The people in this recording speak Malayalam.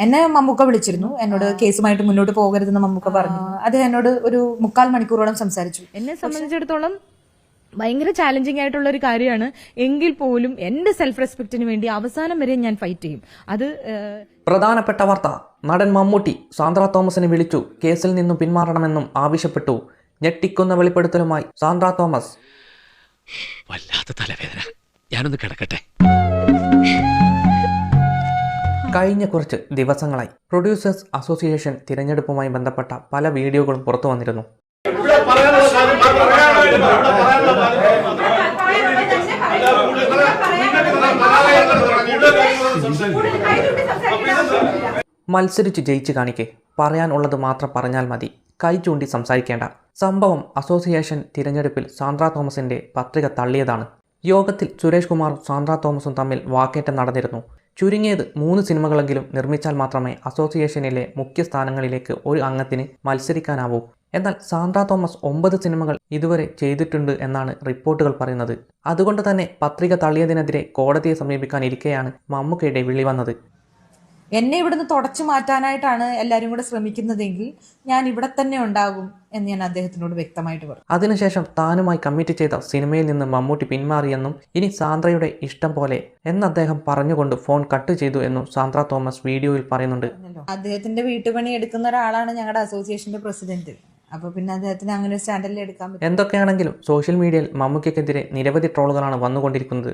എന്നെ മമ്മൂക്ക വിളിച്ചിരുന്നു. എന്നോട് കേസുമായിട്ട് മുന്നോട്ട് പോകരുതെന്ന് മമ്മൂക്ക പറഞ്ഞു. അത് എന്നോട് ഒരു മുക്കാൽ മണിക്കൂറോളം സംസാരിച്ചു. എന്നെ സംബന്ധിച്ചിടത്തോളം ഭയങ്കര ചാലഞ്ചിങ് ആയിട്ടുള്ള ഒരു കാര്യമാണ്. എങ്കിൽ പോലും എന്റെ സെൽഫ് റെസ്പെക്റ്റിന് വേണ്ടി അവസാനം വരെ ഞാൻ ഫൈറ്റ് ചെയ്യും. അത് പ്രധാനപ്പെട്ട വാർത്ത. നടൻ മമ്മൂട്ടി സാന്ദ്ര തോമസിനെ വിളിച്ചു. കേസിൽ നിന്നും പിന്മാറണമെന്നും ആവശ്യപ്പെട്ടു. ഞെട്ടിക്കുന്ന വെളിപ്പെടുത്തലുമായി സാന്ദ്ര തോമസ്. വല്ലാത്ത തലവേദന. ഞാനൊന്ന് കിടക്കട്ടെ. കഴിഞ്ഞ കുറച്ച് ദിവസങ്ങളായി പ്രൊഡ്യൂസേഴ്സ് അസോസിയേഷൻ തിരഞ്ഞെടുപ്പുമായി ബന്ധപ്പെട്ട പല വീഡിയോകളും പുറത്തു വന്നിരുന്നു. മത്സരിച്ച് ജയിച്ച് കാണിക്കെ. പറയാനുള്ളത് മാത്രം പറഞ്ഞാൽ മതി. കൈ ചൂണ്ടി സംസാരിക്കേണ്ട. സംഭവം അസോസിയേഷൻ തിരഞ്ഞെടുപ്പിൽ സാന്ദ്ര തോമസിന്റെ പത്രിക തള്ളിയതാണ്. യോഗത്തിൽ സുരേഷ് കുമാറും സാന്ദ്ര തോമസും തമ്മിൽ വാക്കേറ്റം നടന്നിരുന്നു. ചുരുങ്ങിയത് മൂന്ന് സിനിമകളെങ്കിലും നിർമ്മിച്ചാൽ മാത്രമേ അസോസിയേഷനിലെ മുഖ്യ സ്ഥാനങ്ങളിലേക്ക് ഒരു അംഗത്തിന് മത്സരിക്കാനാവൂ. എന്നാൽ സാന്ത്ര തോമസ് ഒമ്പത് സിനിമകൾ ഇതുവരെ ചെയ്തിട്ടുണ്ട് എന്നാണ് റിപ്പോർട്ടുകൾ പറയുന്നത്. അതുകൊണ്ട് തന്നെ പത്രിക തള്ളിയതിനെതിരെ കോടതിയെ സമീപിക്കാനിരിക്കെയാണ് മമ്മൂക്കയുടെ വിളി വന്നത്. എന്നെ ഇവിടുന്ന് തുടച്ചു മാറ്റാനായിട്ടാണ് എല്ലാവരും കൂടെ ശ്രമിക്കുന്നതെങ്കിൽ ഞാൻ ഇവിടെ തന്നെ ഉണ്ടാകും എന്ന് ഞാൻ അദ്ദേഹത്തിനോട് വ്യക്തമായിട്ട് പറഞ്ഞു. അതിനുശേഷം താനുമായി കമ്മിറ്റ് ചെയ്ത സിനിമയിൽ നിന്ന് മമ്മൂട്ടി പിന്മാറിയെന്നും ഇനി സാന്ദ്രയുടെ ഇഷ്ടം പോലെ എന്ന് അദ്ദേഹം പറഞ്ഞുകൊണ്ട് ഫോൺ കട്ട് ചെയ്തു എന്നും സാന്ദ്ര തോമസ് വീഡിയോയിൽ പറയുന്നുണ്ട്. അദ്ദേഹത്തിന്റെ വീട്ടുപണി എടുക്കുന്ന ഒരാളാണ് ഞങ്ങളുടെ അസോസിയേഷന്റെ പ്രസിഡന്റ് അപ്പൊ പിന്നെ അദ്ദേഹത്തിന് അങ്ങനെ ഒരു സ്റ്റാൻഡല്ലേ എടുക്കാൻ പറ്റും എന്തൊക്കെയാണെങ്കിലും സോഷ്യൽ മീഡിയയിൽ മമ്മൂക്കയ്ക്കെതിരെ നിരവധി ട്രോളുകളാണ് വന്നുകൊണ്ടിരിക്കുന്നത്.